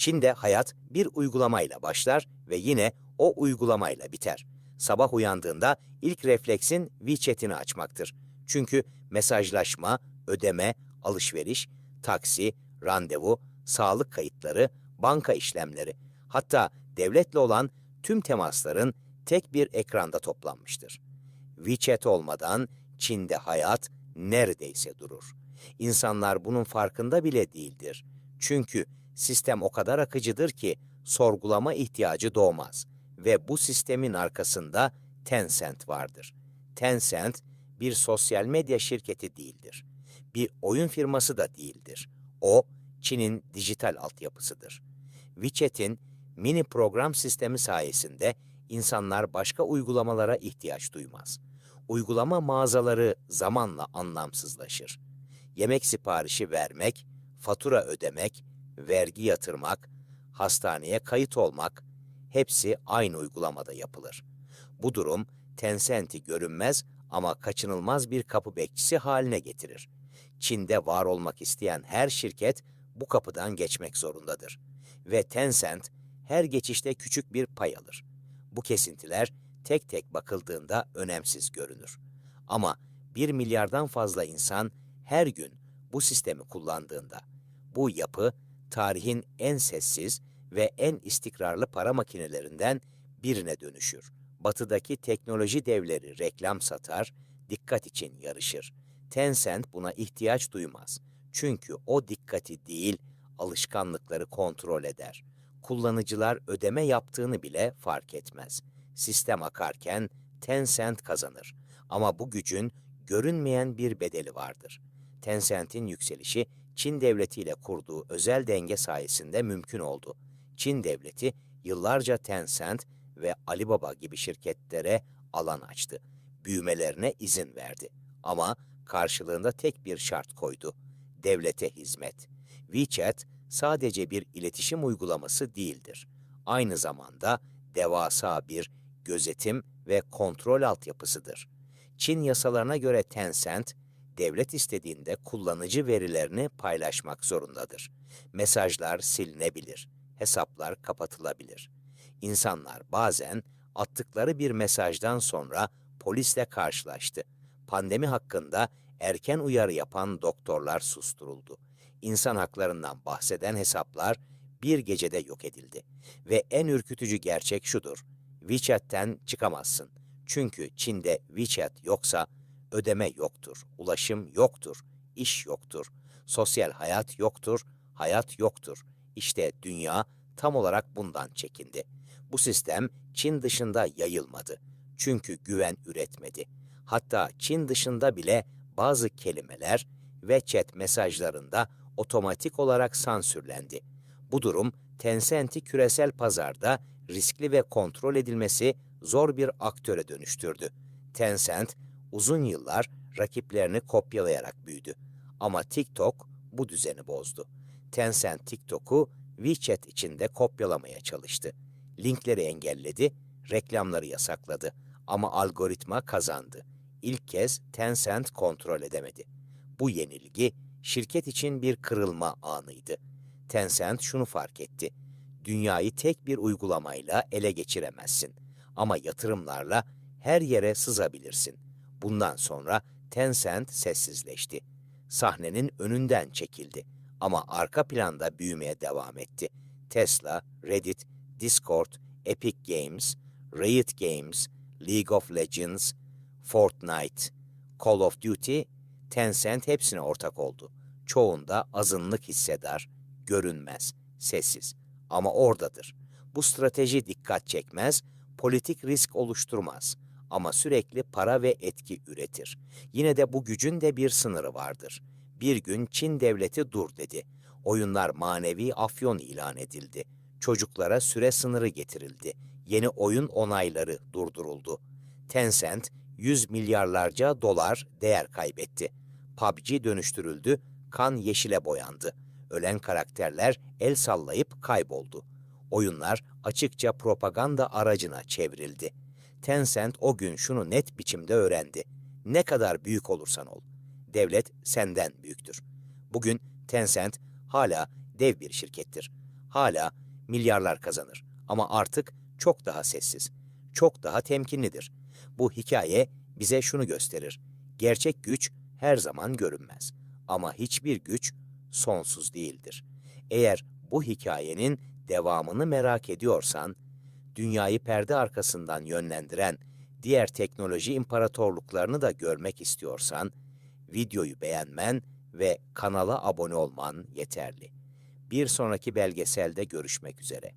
Çin'de hayat bir uygulamayla başlar ve yine o uygulamayla biter. Sabah uyandığında ilk refleksin WeChat'ini açmaktır. Çünkü mesajlaşma, ödeme, alışveriş, taksi, randevu, sağlık kayıtları, banka işlemleri, hatta devletle olan tüm temasların tek bir ekranda toplanmıştır. WeChat olmadan Çin'de hayat neredeyse durur. İnsanlar bunun farkında bile değildir. Çünkü sistem o kadar akıcıdır ki sorgulama ihtiyacı doğmaz ve bu sistemin arkasında Tencent vardır. Tencent bir sosyal medya şirketi değildir. Bir oyun firması da değildir. O Çin'in dijital altyapısıdır. WeChat'in mini program sistemi sayesinde insanlar başka uygulamalara ihtiyaç duymaz. Uygulama mağazaları zamanla anlamsızlaşır. Yemek siparişi vermek, fatura ödemek, vergi yatırmak, hastaneye kayıt olmak hepsi aynı uygulamada yapılır. Bu durum Tencent'i görünmez ama kaçınılmaz bir kapı bekçisi haline getirir. Çin'de var olmak isteyen her şirket bu kapıdan geçmek zorundadır. Ve Tencent her geçişte küçük bir pay alır. Bu kesintiler tek tek bakıldığında önemsiz görünür. Ama bir milyardan fazla insan her gün bu sistemi kullandığında bu yapı tarihin en sessiz ve en istikrarlı para makinelerinden birine dönüşür. Batıdaki teknoloji devleri reklam satar, dikkat için yarışır. Tencent buna ihtiyaç duymaz. Çünkü o dikkati değil, alışkanlıkları kontrol eder. Kullanıcılar ödeme yaptığını bile fark etmez. Sistem akarken Tencent kazanır. Ama bu gücün görünmeyen bir bedeli vardır. Tencent'in yükselişi Çin devletiyle kurduğu özel denge sayesinde mümkün oldu. Çin devleti yıllarca Tencent ve Alibaba gibi şirketlere alan açtı. Büyümelerine izin verdi. Ama karşılığında tek bir şart koydu. Devlete hizmet. WeChat sadece bir iletişim uygulaması değildir. Aynı zamanda devasa bir gözetim ve kontrol altyapısıdır. Çin yasalarına göre Tencent, devlet istediğinde kullanıcı verilerini paylaşmak zorundadır. Mesajlar silinebilir, hesaplar kapatılabilir. İnsanlar bazen attıkları bir mesajdan sonra polisle karşılaştı. Pandemi hakkında erken uyarı yapan doktorlar susturuldu. İnsan haklarından bahseden hesaplar bir gecede yok edildi. Ve en ürkütücü gerçek şudur. WeChat'ten çıkamazsın. Çünkü Çin'de WeChat yoksa ödeme yoktur, ulaşım yoktur, iş yoktur, sosyal hayat yoktur, hayat yoktur. İşte dünya tam olarak bundan çekindi. Bu sistem Çin dışında yayılmadı. Çünkü güven üretmedi. Hatta Çin dışında bile bazı kelimeler ve chat mesajlarında otomatik olarak sansürlendi. Bu durum Tencent'i küresel pazarda riskli ve kontrol edilmesi zor bir aktöre dönüştürdü. Tencent uzun yıllar rakiplerini kopyalayarak büyüdü. Ama TikTok bu düzeni bozdu. Tencent TikTok'u WeChat içinde kopyalamaya çalıştı. Linkleri engelledi, reklamları yasakladı ama algoritma kazandı. İlk kez Tencent kontrol edemedi. Bu yenilgi şirket için bir kırılma anıydı. Tencent şunu fark etti. Dünyayı tek bir uygulamayla ele geçiremezsin ama yatırımlarla her yere sızabilirsin. Bundan sonra Tencent sessizleşti. Sahnenin önünden çekildi ama arka planda büyümeye devam etti. Tesla, Reddit, Discord, Epic Games, Riot Games, League of Legends, Fortnite, Call of Duty, Tencent hepsine ortak oldu. Çoğunda azınlık hissedar, görünmez, sessiz ama oradadır. Bu strateji dikkat çekmez, politik risk oluşturmaz ama sürekli para ve etki üretir. Yine de bu gücün de bir sınırı vardır. Bir gün Çin devleti dur dedi. Oyunlar manevi afyon ilan edildi. Çocuklara süre sınırı getirildi. Yeni oyun onayları durduruldu. Tencent 100 milyarlarca dolar değer kaybetti. PUBG dönüştürüldü, kan yeşile boyandı. Ölen karakterler el sallayıp kayboldu. Oyunlar açıkça propaganda aracına çevrildi. Tencent o gün şunu net biçimde öğrendi. Ne kadar büyük olursan ol, devlet senden büyüktür. Bugün Tencent hala dev bir şirkettir. hala milyarlar kazanır ama artık çok daha sessiz, çok daha temkinlidir. Bu hikaye bize şunu gösterir. Gerçek güç her zaman görünmez ama hiçbir güç sonsuz değildir. Eğer bu hikayenin devamını merak ediyorsan, dünyayı perde arkasından yönlendiren diğer teknoloji imparatorluklarını da görmek istiyorsan, videoyu beğenmen ve kanala abone olman yeterli. Bir sonraki belgeselde görüşmek üzere.